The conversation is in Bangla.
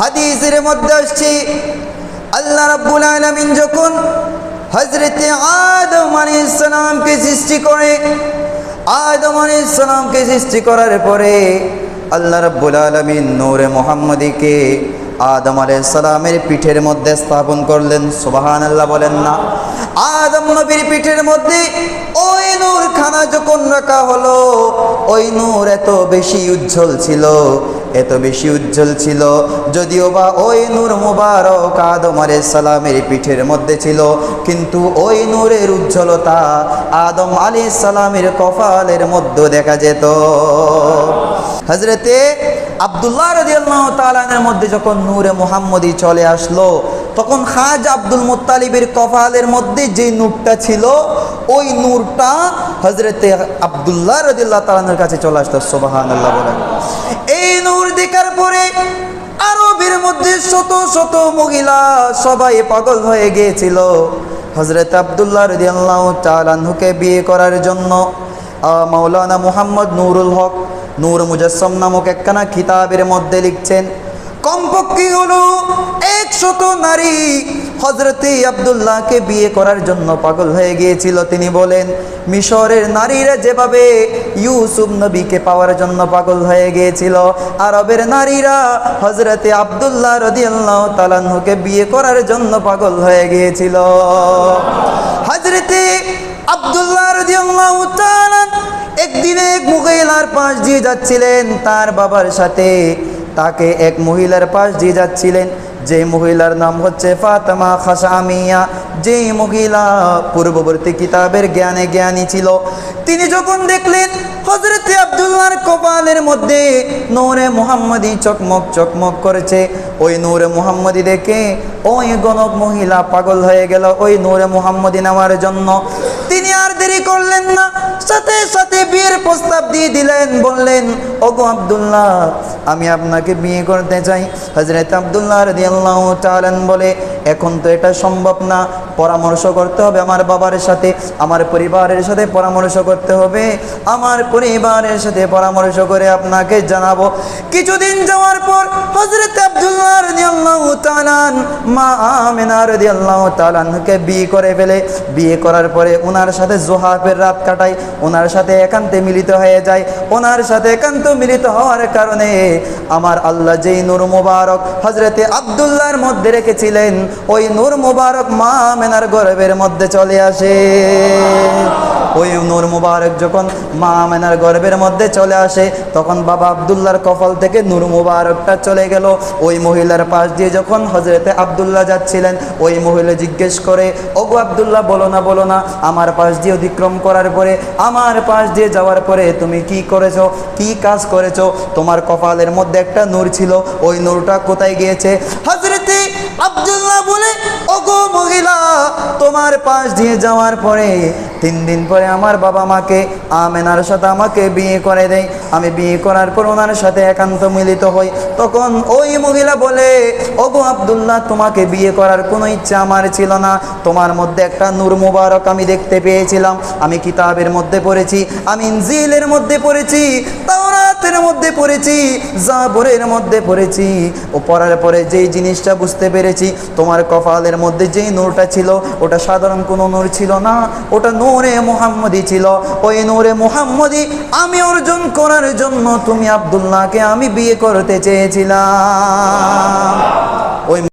হাদিসের মধ্যে আসছে, আল্লাহ রাব্বুল আলামিন যখন হজরতে আদম আলাইহিস সালামকে সৃষ্টি করে, আদম আলাইহিস সালামকে সৃষ্টি করার পরে আল্লাহ রাব্বুল আলামিন নূরে মুহাম্মদীকে আদম আলাইহিস সালামের পিঠের মধ্যে স্থাপন করলেন। সুবহানাল্লাহ বলেন না। আদম নবীর পিঠের মধ্যে ওই নূর খানা যখন রাখা হলো, ওই নূর এত বেশি উজ্জ্বল ছিল এত বেশি উজ্জ্বল ছিল, যদিও বা ওই নূর মুবারক আদম আলাইহিস সালামের পিঠের মধ্যে ছিল, কিন্তু ওই নূরের উজ্জ্বলতা আদম আলাইহিস সালামের কপালের মধ্যে দেখা যেত। হজরতে আবদুল্লাহ রদিয়াল্লাহ তালানের মধ্যে যখন নূরে মুহাম্মদী চলে আসলো, তখন খাজ আব্দুল মুত্তালিবের কপালের মধ্যে যে নূরটা ছিল, ওই নূরটা হজরতে আবদুল্লাহ রদিল্লাহ তালানের কাছে চলে আসতো। সোবাহান আল্লাহ বলেন। এই নূর দেখার পরে আরবের মধ্যে শত শত মহিলা সবাই পাগল হয়ে গিয়েছিল। হজরত আবদুল্লাহ রদিয়াল্লাহ তালানহুকে বিয়ে করার জন্য মাওলানা মুহাম্মদ নুরুল হক, নূর মুজাসম নামক একখানা খিতাবের মধ্যে লিখছেন কমপক্ষে হলো একশত নারী। হজরতে আবদুল্লাহকে বিয়ে করার জন্য পাগল হয়ে গিয়েছিল। তিনি বলেন, মিশরের নারীরা যেভাবে ইউসুফ নবীকে পাওয়ার জন্য পাগল হয়ে গিয়েছিল, আরবের নারীরা হজরতে আবদুল্লাহ রদিয়াল্লাহ তালানহুকে বিয়ে করার জন্য পাগল হয়ে গিয়েছিল। হজরতে আবদুল্লাহ রদিয়াল্লাহু তাআলা একদিনে এক মহিলার পাশ দিয়ে যাচ্ছিলেন, তার বাবার সাথে। তাকে এক মহিলার পাশ দিয়ে যাচ্ছিলেন। যে মহিলার নাম হচ্ছে ফাতেমা খাসামিয়া যে মহিলা পূর্ববর্তী কিতাবের জ্ঞানে জ্ঞানী ছিল, তিনি যখন দেখলেন হজরতে আবদুল্লাহর কপালের মধ্যে নূরে মুহাম্মদি চকমক চকমক করেছে, ওই নূরে মুহাম্মদি দেখে, ওই গণক মহিলা পাগল হয়ে গেল ওই নূরে মুহাম্মদি নেওয়ার জন্য। তিনি আর দেরি করলেন না, সাথে সাথে বিয়ের প্রস্তাব দিয়ে দিলেন, বললেন, ওগো আবদুল্লাহ আমি আপনাকে বিয়ে করতে চাই। হজরত আবদুল্লাহ রাদিয়াল্লাহু তাআলা বলে, এখন তো এটা সম্ভব না। পরামর্শ করতে হবে আমার বাবার সাথে, আমার পরিবারের সাথে পরামর্শ করতে হবে। আমার পরিবারের সাথে পরামর্শ করে আপনাকে জানাব। কিছুদিন যাওয়ার পর হজরত আবদুল্লাহ রাদিয়াল্লাহু তাআলা মা বিয়ে করে ফেলে। বিয়ে করার পরে ওনার সাথে জোহাফের রাত কাটায় ওনার সাথে একান্তে মিলিত হয়ে যায়। ওনার সাথে একান্ত মিলিত হওয়ার কারণে আমার আল্লাহ যেই নূর মুবারক হজরতে আবদুল্লাহর মধ্যে রেখেছিলেন, ওই নূর মুবারক মা মেনার গর্বের মধ্যে চলে আসে। ওই নূর মুবারক যখন মা মেনার গর্বের মধ্যে চলে আসে, তখন বাবা আবদুল্লাহর কপাল থেকে নূর মুবারকটা চলে গেল। ওই মহিলার পাশ দিয়ে যখন হজরতে আবদুল্লাহ যাচ্ছিলেন, ওই মহিলা জিজ্ঞেস করে, ওগো আবদুল্লাহ, বলো না বলো না, আমার পাশ দিয়ে অতিক্রম করার পরে, আমার পাশ দিয়ে যাওয়ার পরে তুমি কি করেছ? কি কাজ করেছ? তোমার কপালের মধ্যে একটা নূর ছিল, ওই নূরটা কোথায় গিয়েছে? হজরতে আবদুল্লাহ বলে ওগো মহিলা, তোমার পাশ দিয়ে যাওয়ার পরে, তিন দিন পরে আমার বাবা মাকে, আমেনার সাথে আমাকে বিয়ে করে দেয়। আমি বিয়ে করার পর ওনার সাথে একান্ত মিলিত হই। তখন ওই মহিলা বলে, ওগো আবদুল্লাহ, তোমাকে বিয়ে করার কোনো ইচ্ছা আমার ছিল না। তোমার মধ্যে একটা নূর মুবারক আমি দেখতে পেয়েছিলাম। আমি কিতাবের মধ্যে পড়েছি, আমি ইনজিলের মধ্যে পড়েছি, তাওরাতের মধ্যে পড়েছি, জাবরের মধ্যে পড়েছি। ও পড়ার পরে যেই জিনিসটা বুঝতে পেরেছি, তোমার কপালের মধ্যে যেই নূরটা ছিল, ওটা সাধারণ কোনো নূর ছিল না। ওটা নূরে মোহাম্মদী ছিল। ওই নূরে মোহাম্মদী আমি অর্জন করার জন্য তুমি আবদুল্লাহকে আমি বিয়ে করতে চেয়েছিলাম।